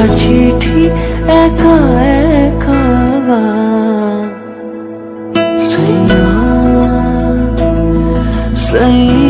লেখা চিঠি একা একা গান সৈয়া সৈয়া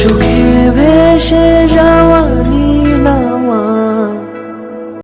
সুখে ভেসে যায়।